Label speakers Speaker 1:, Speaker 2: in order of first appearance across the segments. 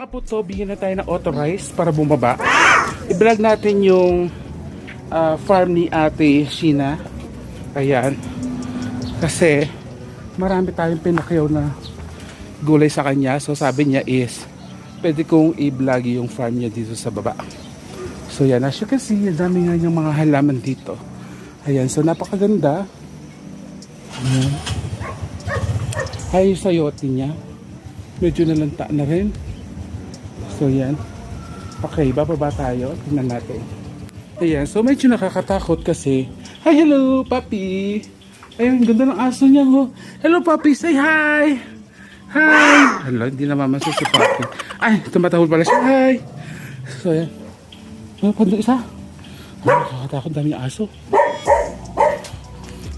Speaker 1: kaputo, bigyan na tayo ng authorized para bumaba. I-vlog natin yung ah, farm ni Ate Sheena. Ayan. Kasi marami tayong pinakyaw na gulay sa kanya. So sabi niya is pwede kong i-vlog yung farm niya dito sa baba. So yan, as you can see, dami nga yung mga halaman dito. Ayan, so napakaganda. Ayan. Ay, yung sayote niya. Medyo nalanta na rin. So yan. Okay, bababa tayo. Tingnan natin. Ayan, so medyo nakakatakot kasi. Hi, hello, papi. Ayun, ganda ng aso niya, oh. Hello, papi, say hi. Hi. Hello, hindi na mamaso si papi. Ay, tumatahol pala siya. Hi. So yan. Ano pa isa? Ay, nakakatakot daming aso.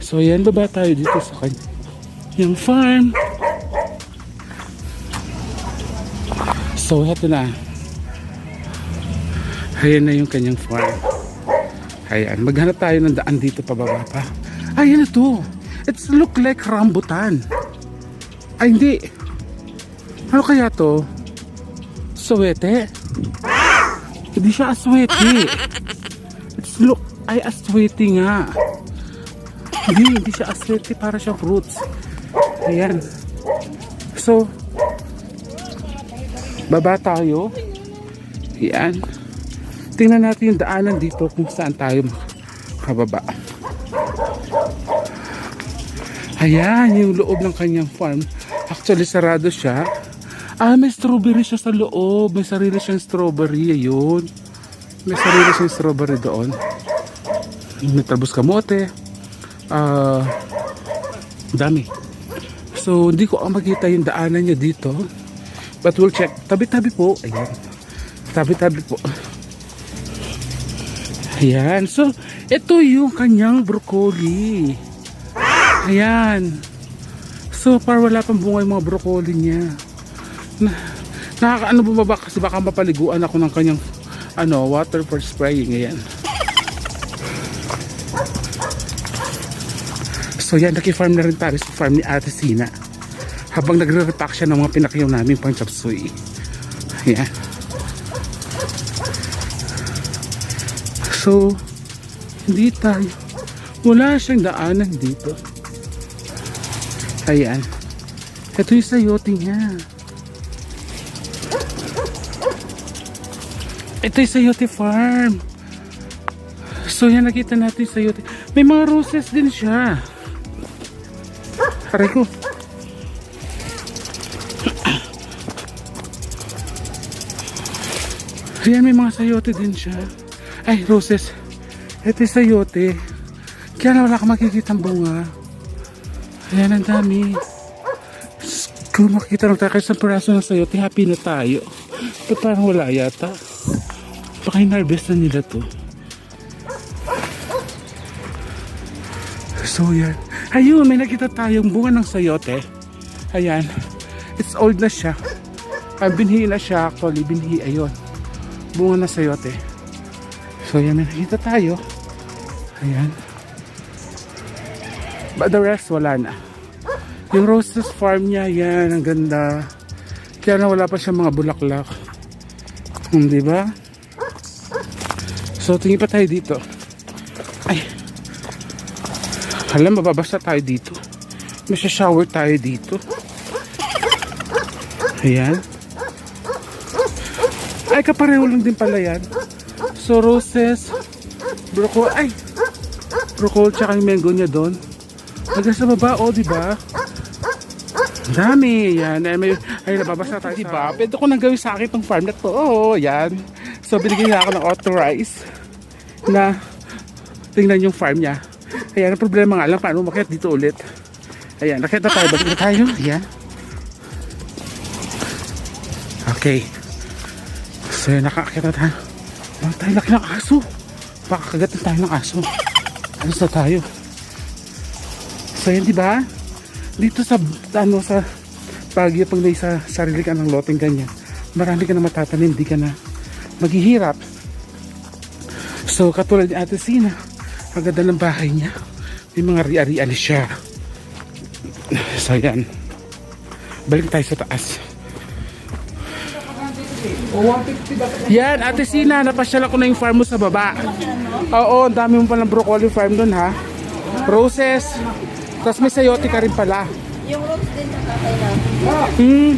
Speaker 1: So yan, baba tayo dito sa kanya. Yung farm. So, heto na. Ayan na yung kanyang farm. Ayan, maghanap tayo ng daan dito pababa pa. Ayan na to. It's look like rambutan. Ay, hindi. Ano kaya to? Suwete? Hindi siya aswete. It's look, ay aswete nga. Hindi, hindi siya aswete. Para siyang fruits. Ayan. So, baba tayo. Yan. Tingnan natin yung daanan dito kung saan tayo makababa. Ayan, yung loob ng kanyang farm. Actually, sarado siya. Ah, may strawberry siya sa loob. May sarili siyang strawberry. Ayun. May sarili siyang strawberry doon. May talbos kamote. Ah, dami. So, hindi ko makita yung daanan niya dito. But we'll check. Tabi-tabi po. Ayan. Tabi-tabi po. Ayan. So, ito yung kanyang broccoli. Ayan. So, far wala pang bunga yung mga broccoli niya. Na, nakakaano bumaba kasi baka mapaliguan ako ng kanyang ano, water for spraying. Ayan. So yan, naki-farm na rin tayo sa farm ni Ate Sina. Habang nagre-repack siya ng mga pinakyaw namin pang chapsuy. Ayan. So, hindi tayo. Wala siyang daanan dito. Ayan. Ito yung sayote niya. Ito yung sayote farm. So yan, nakita natin yung sayote. May mga roses din siya. Aray ko. Ayan, may mga sayote din siya. Ay, roses. Ito yung sayote. Kaya na wala ka makikita bunga. Ayan, ang dami. Kung makikita lang tayo sa peraso ng sayote, happy na tayo. Ba't parang wala yata? Baka hinarvest na nila to. So yan. Ayun, may nakita tayong bunga ng sayote. Ayan. It's old na siya. Ah, binhi na siya actually. Binhi, ayun. Bunga ng sayote. So yan, may nakita tayo. Ayan. But the rest, wala na. Yung roses farm niya, yan, ang ganda. Kaya na wala pa siya mga bulaklak. Hmm, di ba? So, tingin pa tayo dito. Ay, alam, mababasa tayo dito. Masya-shower tayo dito. Ayan. Ay, kapareho lang din pala yan. So, roses, broccoli, ay, broccoli tsaka yung mango niya doon. Hanggang sa baba, oh, di ba? Ang Dami, yan. Ay, may, ay nababasa tayo. Di ba? Pwede ko nang gawin sa akin itong farm na to. Oo, yan. So, binigyan niya ako ng authorize na tingnan yung farm niya. Ayan, ang problema nga lang, paano umakyat dito ulit. Ayan, nakita tayo. Na tayo. Ayan. Okay. So, yun, nakakita tayo. Ano tayo laki ng aso? Baka kagat na tayo ng aso. Ano sa tayo? So, yun, di ba? Dito sa, ano, sa Baguio, pag may sa sarili ka ng loteng ganyan, marami ka na matatanim, di ka na maghihirap. So, katulad ni Ate Sina, ang ganda ng bahay niya. May mga ri-arian siya. So, yan. Balik tayo sa taas. Yan, Ate Sina, napasyal ako na yung farm mo sa baba. Oo, ang dami mo palang broccoli farm doon ha. Roses. Tapos may sayote ka rin pala.
Speaker 2: Yung rose din nakakailangan.
Speaker 1: Hmm.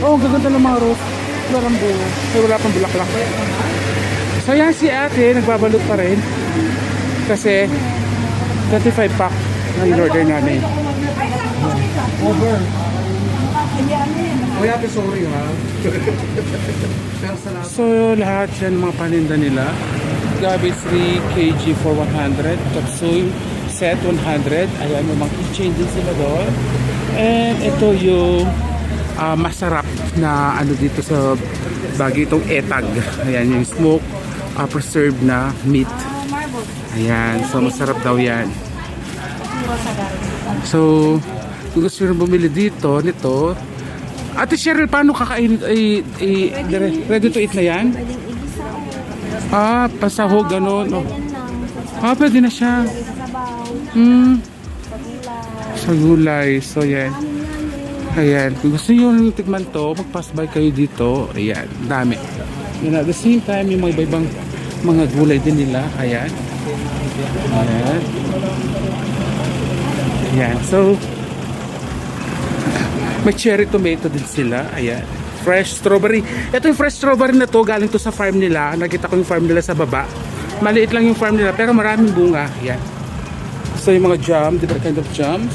Speaker 1: Oo, oh, gaganda ng mga rose. Wala kang bunga. Ay, wala pang bulaklak. So yan si ate, nagbabalot pa rin. Kasi 25 pack na in-order namin.
Speaker 3: Kuya, sorry ha. Pero salamat.
Speaker 1: So lahat yan mga paninda nila. Gabi 3 kg for 100. Kapsul set 100. Ayan, may mga keychain din sila doon. And ito yung ah, masarap na ano dito sa bagi itong etag. Ayan, yung smoke ah, preserved na meat. Ayan, so masarap daw yan. So, kung gusto nyo bumili dito, nito, Ate Cheryl, paano kakain? Ay, ay, ready to eat na yan?
Speaker 2: Pwedeng igisa o
Speaker 1: Ah, pasahog, ganun. Oh. Ah, pwede na siya. Hmm,
Speaker 2: sa gulay.
Speaker 1: So, yan. Ayan. Kung gusto nyo tikman to, mag-pass by kayo dito. Ayan, dami. And at the same time, yung mga iba-ibang mga gulay din nila. Ayan. Ayan. Ayan. So, may cherry tomato din sila. Ayan. Fresh strawberry. Ito yung fresh strawberry na to, galing to sa farm nila. Nakita ko yung farm nila sa baba. Maliit lang yung farm nila, pero maraming bunga. Ayan. So yung mga jam, different kind of jams.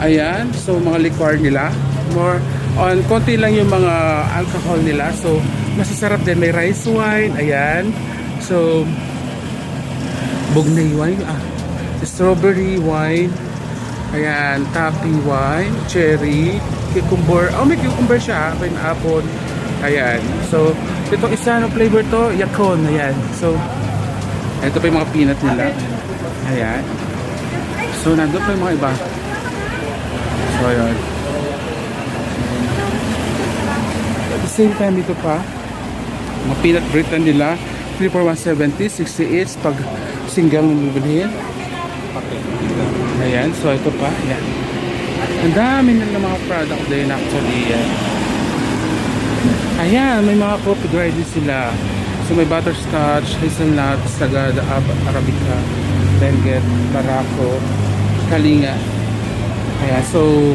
Speaker 1: Ayan, so mga liquor nila. More on konti lang yung mga alcohol nila. So masasarap din may rice wine, ayan. So bugnay wine, ah, strawberry wine. Ayan, tappy wine, cherry, cucumber. Oh, may cucumber siya, pineapple. Ayan. So, itong isa ng flavor to, yakon. Ayan. So, ito pa yung mga peanut nila. Ayan. So, nandun pa yung mga iba. So, ayun. At the same time, ito pa. Mga peanut na nila. 3 for 170, 68 pag single mo bibilihin. Ayan, so ito pa. Ayan. Ang dami na mga product din actually. Ayan. Ayan, may mga coffee din sila. So may butterscotch, hazelnut, sagada, Ab- arabica, benguet, barako, kalinga. Ayan, so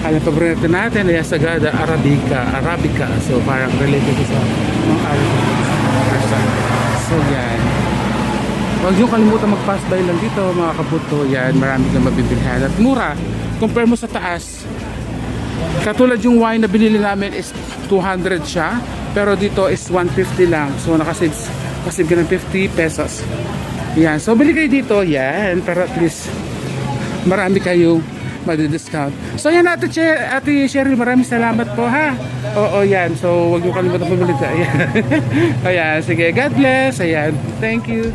Speaker 1: ang paborito natin ay sagada, arabica, arabica. So parang related sa mga arabica. So yan. Huwag niyo kalimutan mag-pass by lang dito mga kaputo. Yan, marami kang mabibilhan. At mura, compare mo sa taas. Katulad yung wine na binili namin is 200 siya. Pero dito is 150 lang. So nakasave, nakasave ka ng 50 pesos. Yan. So bili kayo dito. Yan. Para at least marami kayong madi-discount. So yan Ate, che, Ate Cheryl, maraming salamat po ha. Oo yan. So wag niyo kalimutan bumili. Ayan. Ayan. Sige. God bless. Ayan. Thank you.